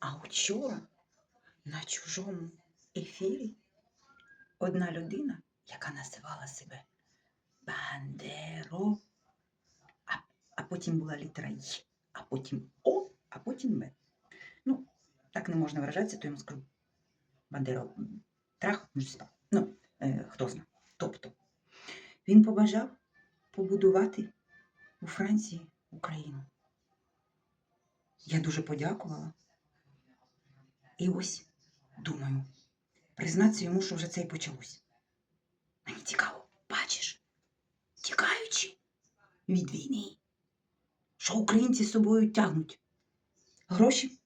А вчора на чужому ефірі одна людина, яка називала себе Бандеро, а, а потім була літера Й, а потім О, а потім М. Ну, так не можна виражатися, то я йому скажу Бандеро трах, ну, ну е, хто знає. Тобто він побажав побудувати у Франції Україну. Я дуже подякувала. І ось думаю, признатися йому, що вже це і почалось. Мені цікаво, бачиш, тікаючи від війни, що українці з собою тягнуть гроші,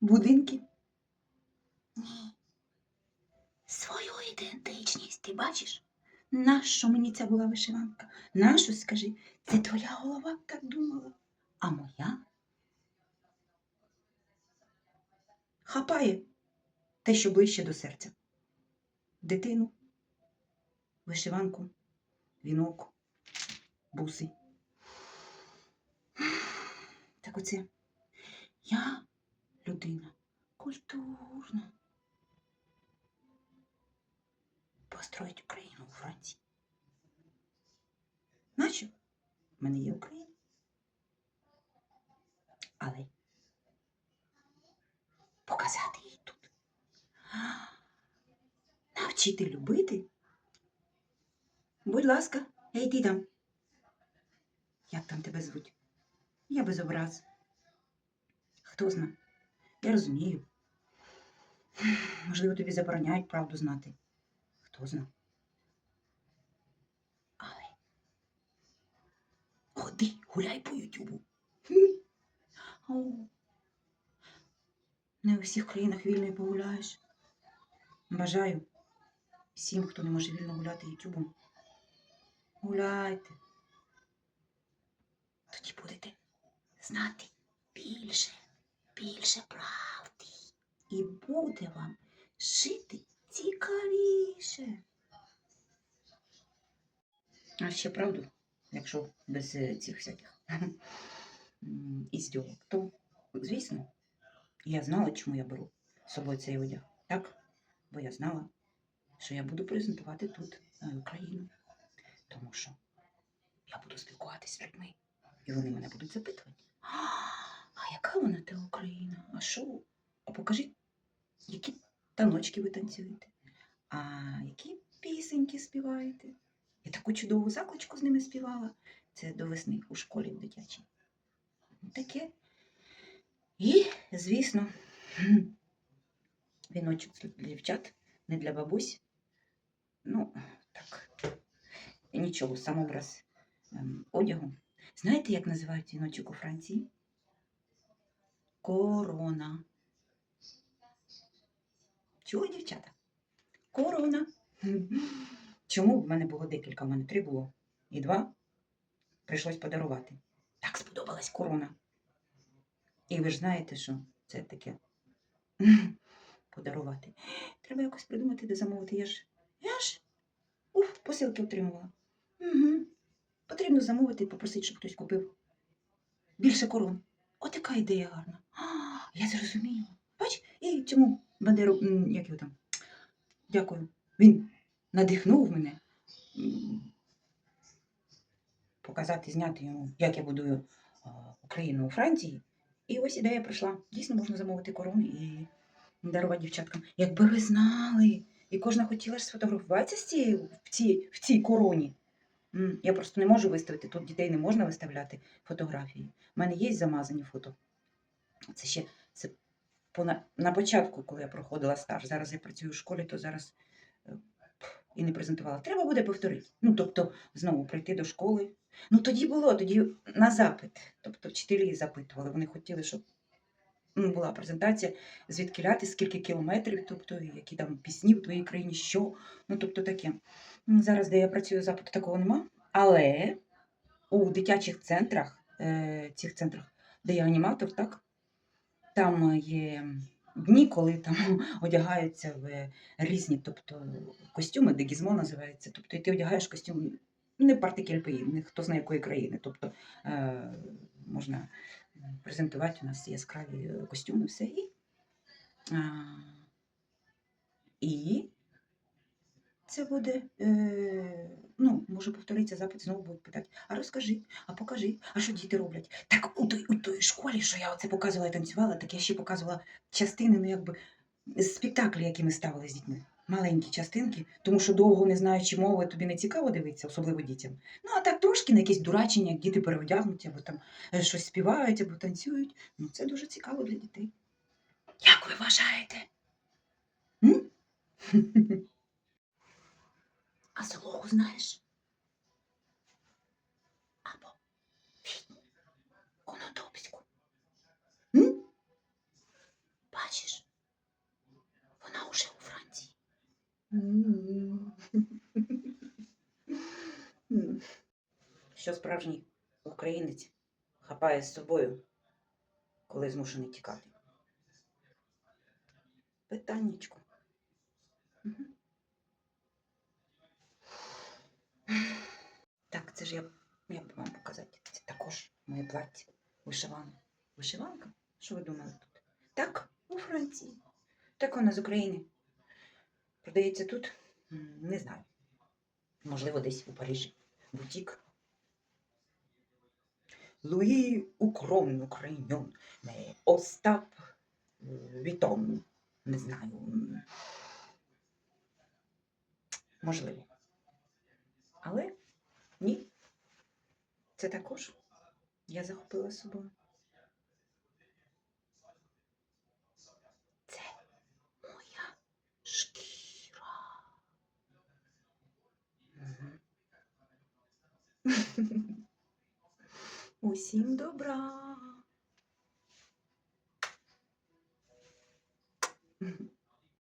будинки. Ні. Свою ідентичність, ти бачиш? Нащо мені ця була вишиванка? Нащо, скажи, це твоя голова так думала, а моя хапає те, що ближче до серця. Дитину, вишиванку, вінок, буси. Так оце я людина культурна. Построїть Україну у Франції. Нащо? В мене є Україна. Але показати їй тут. А, Навчити любити. Будь ласка, ей ти там. Як там тебе звуть? Я без образ. Хто зна? Я розумію. Можливо, тобі забороняють правду знати. Хто зна? Але ходи, гуляй по Ютубу. Не у всіх країнах вільно погуляєш. Бажаю всім, хто не може вільно гуляти Ютубом. Гуляйте. Тоді будете знати більше, більше правди. І буде вам жити цікавіше. А ще правду, якщо без е, цих всяких іздьовок, то, звісно, я знала, чому я беру з собою цей одяг. Так? Бо я знала, що я буду презентувати тут е, Україну. Тому що я буду спілкуватися з людьми, і вони мене будуть запитувати. «А, яка вона та Україна? А що? А покажіть, які таночки ви танцюєте, а які пісеньки співаєте. Я таку чудову закличку з ними співала. Це до весни у школі в дитячій. Таке. І, звісно, віночок для дівчат, не для бабусь. Ну, так, нічого, сам образ ем, одягу. Знаєте, як називають віночок у Франції? Корона. Чули, дівчата? Корона. Чому в мене було декілька? В мене три було. І два прийшлось подарувати. Так сподобалась корона. І ви ж знаєте, що це таке подарувати. Треба якось придумати, де замовити. Я ж, я уф, посилки отримувала. Угу. Потрібно замовити і попросити, щоб хтось купив більше корон. От яка ідея гарна. А, я зрозуміла. Бач, і цьому Бандеру, як його там, дякую. Він надихнув мене показати, зняти йому, як я будую Україну у Франції. І ось ідея прийшла. Дійсно можна замовити корони і дарувати дівчаткам. Якби ви знали, і кожна хотіла ж сфотографуватися з цією, в, цій, в цій короні. Я просто не можу виставити. Тут дітей не можна виставляти фотографії. У мене є замазані фото. Це ще це пона- на початку, коли я проходила стаж. Зараз я працюю в школі, то зараз е, і не презентувала. Треба буде повторити. Ну, тобто, знову прийти до школи. Ну, тоді було, тоді на запит. Тобто вчителі запитували, вони хотіли, щоб була презентація, звідки ляти, скільки кілометрів, тобто, які там пісні в твоїй країні, що. Ну, тобто таке. Зараз, де я працюю, запиту такого нема. Але у дитячих центрах, е, цих центрах, де я аніматор, так, там є дні, коли там одягаються в різні, тобто костюми, дегізмо називається. Тобто, і ти одягаєш костюм не партикельпи, не хто знає якої країни. Тобто е, можна презентувати у нас яскраві костюми, все. І і це буде, е, ну, може повториться запит, знову будуть питати, а розкажи, а покажи, а що діти роблять? Так у той, у той школі, що я оце показувала і танцювала, так я ще показувала частини, ну якби спектаклі, які ми ставили з дітьми. Маленькі частинки, тому що довго не знаючи мови, тобі не цікаво дивитися, особливо дітям. Ну, а так трошки на якісь дурачення, як діти переодягнуті, або там е, щось співають, або танцюють. Ну, це дуже цікаво для дітей. Як ви вважаєте? М? А Солоху знаєш? Або відьму. Бачиш? Вона уже у Франції. Що справжній українець хапає з собою, коли змушений тікати? Питаннячко. Так, це ж я, як би вам показати. Це також моє плаття. Вишиванка. Вишиванка? Що ви думали тут? Так, у Франції. Так вона з України. Продається тут? Не знаю. Можливо, десь у Парижі. Бутік. Луї Укрон Україньон. Остап Вітон. Не знаю. Можливо. Але ні. Це також я захопила собою. Це моя шкіра. Мгм. Усім добра.